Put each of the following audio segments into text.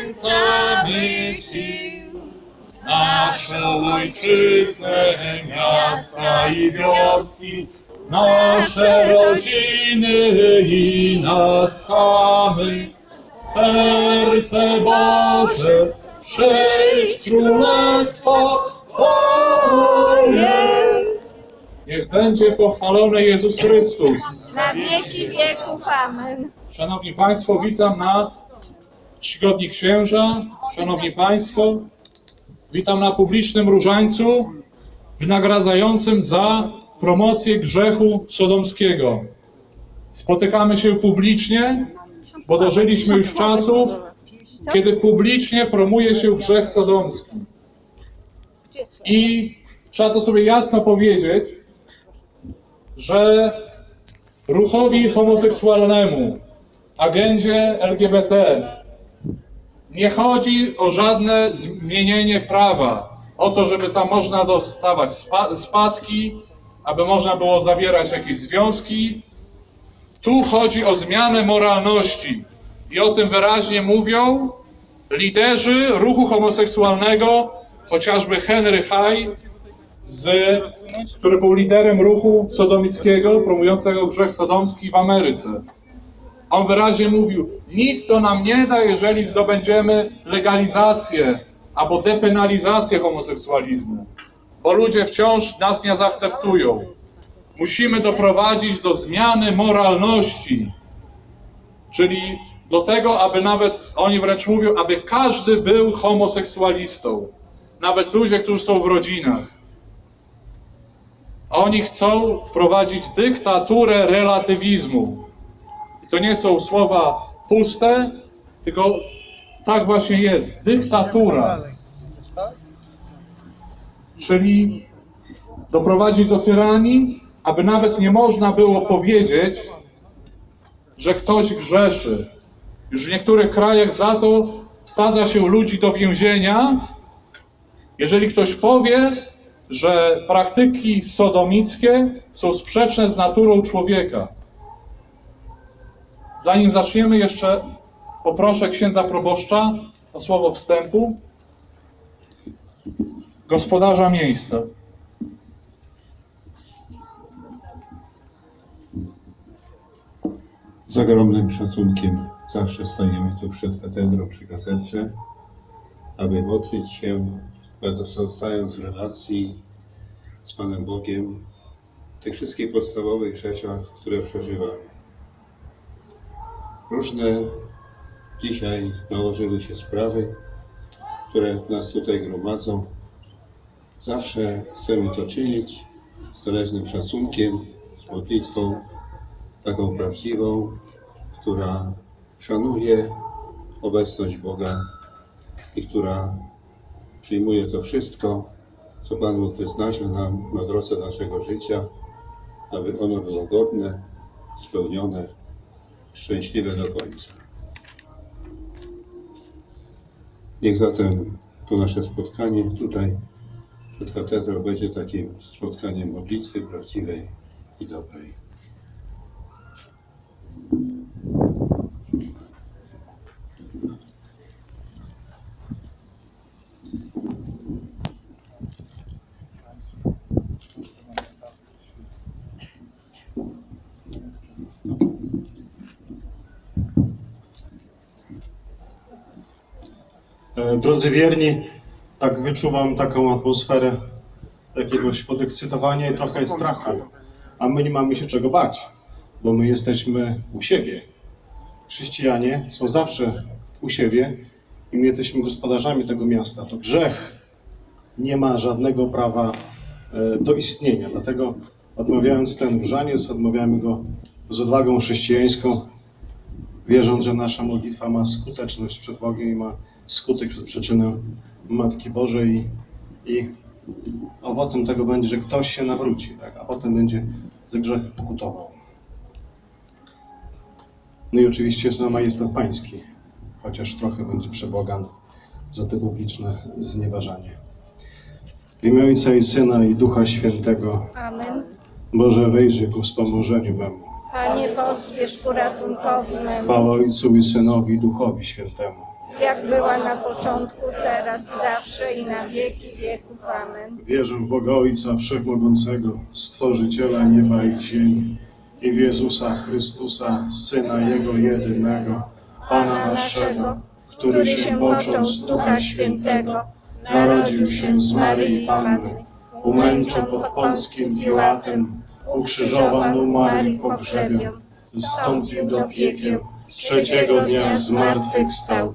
tysiącami sił. Naszą ojczyznę, miasta i wioski, nasze rodziny i nas samych. Serce Boże, przyjść królestwo Twoje. Niech będzie pochwalony Jezus Chrystus. Na wieki wieków. Amen. Szanowni Państwo, witam na czcigodni księża. Szanowni Państwo, witam na publicznym różańcu wynagradzającym za promocję grzechu sodomskiego. Spotykamy się publicznie, bo dożyliśmy już czasów, kiedy publicznie promuje się grzech sodomski. I trzeba to sobie jasno powiedzieć, że ruchowi homoseksualnemu, agendzie LGBT nie chodzi o żadne zmienienie prawa, o to, żeby tam można dostawać spa- spadki, aby można było zawierać jakieś związki. Tu chodzi o zmianę moralności i o tym wyraźnie mówią liderzy ruchu homoseksualnego, chociażby Henry High, z, który był liderem ruchu sodomickiego, promującego grzech sodomski w Ameryce. On wyraźnie mówił, nic to nam nie da, jeżeli zdobędziemy legalizację albo depenalizację homoseksualizmu, bo ludzie wciąż nas nie zaakceptują. Musimy doprowadzić do zmiany moralności, czyli do tego, aby nawet, oni wręcz mówią, aby każdy był homoseksualistą. Nawet ludzie, którzy są w rodzinach. Oni chcą wprowadzić dyktaturę relatywizmu. To nie są słowa puste, tylko tak właśnie jest. Dyktatura. Czyli doprowadzić do tyranii, aby nawet nie można było powiedzieć, że ktoś grzeszy. Już w niektórych krajach za to wsadza się ludzi do więzienia, jeżeli ktoś powie, że praktyki sodomickie są sprzeczne z naturą człowieka. Zanim zaczniemy, jeszcze poproszę księdza proboszcza o słowo wstępu. Gospodarza miejsca. Z ogromnym szacunkiem zawsze stajemy tu przed katedrą, przy katedrze, aby modlić się, pozostając w relacji z Panem Bogiem w tych wszystkich podstawowych rzeczach, które przeżywamy. Różne dzisiaj nałożyły się sprawy, które nas tutaj gromadzą. Zawsze chcemy to czynić z należnym szacunkiem, z modlitwą, taką prawdziwą, która szanuje obecność Boga i która przyjmuje to wszystko, co Pan Bóg wyznaczył nam na drodze naszego życia, aby ono było godne, spełnione, szczęśliwe do końca. Niech zatem to nasze spotkanie tutaj przed katedrą będzie takim spotkaniem modlitwy prawdziwej i dobrej. Drodzy wierni, tak wyczuwam taką atmosferę jakiegoś podekscytowania i trochę strachu. A my nie mamy się czego bać, bo my jesteśmy u siebie. Chrześcijanie są zawsze u siebie i my jesteśmy gospodarzami tego miasta. To grzech nie ma żadnego prawa e, do istnienia. Dlatego odmawiając ten różaniec, odmawiamy go z odwagą chrześcijańską, wierząc, że nasza modlitwa ma skuteczność przed Bogiem i ma skutek przed przyczyną Matki Bożej i, owocem tego będzie, że ktoś się nawróci, tak? a potem będzie za grzech pokutował. No i oczywiście jest na majestat pański, chociaż trochę będzie przebłagan za te publiczne znieważanie. W imię Ojca i Syna i Ducha Świętego, Amen. Boże wejrzyj ku wspomożeniu memu. Panie pospiesz ku ratunkowi memu. Chwała Ojcu i Synowi i Duchowi Świętemu. Jak była na początku, teraz i zawsze i na wieki wieków. Amen. Wierzę w Boga Ojca Wszechmogącego, Stworzyciela nieba i ziemi i w Jezusa Chrystusa, Syna Jego jedynego, Pana naszego, który się począł z Ducha Świętego, narodził się z Maryi Panny, umęczał pod Pąckim Piłatem, ukrzyżowan umarł i pogrzebioń, zstąpił do piekieł, trzeciego dnia zmartwychwstał,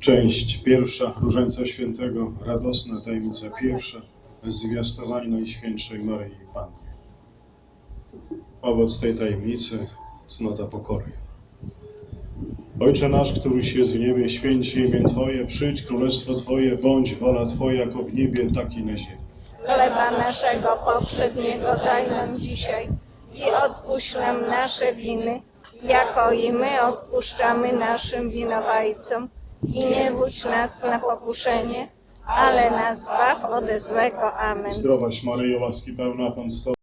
Część pierwsza Różańca Świętego, radosna tajemnica pierwsza, zwiastowanie Najświętszej Maryi Panny. Owoc tej tajemnicy, cnota pokory. Ojcze nasz, któryś jest w niebie, święć imię Twoje, przyjdź królestwo Twoje, bądź wola Twoja, jako w niebie, tak i na ziemi. Chleba naszego powszedniego daj nam dzisiaj i odpuść nam nasze winy, jako i my odpuszczamy naszym winowajcom. I nie wódź nas na pokuszenie, ale nas zbaw ode złego. Amen. Zdrowaś Maryjo, łaski pełna Pan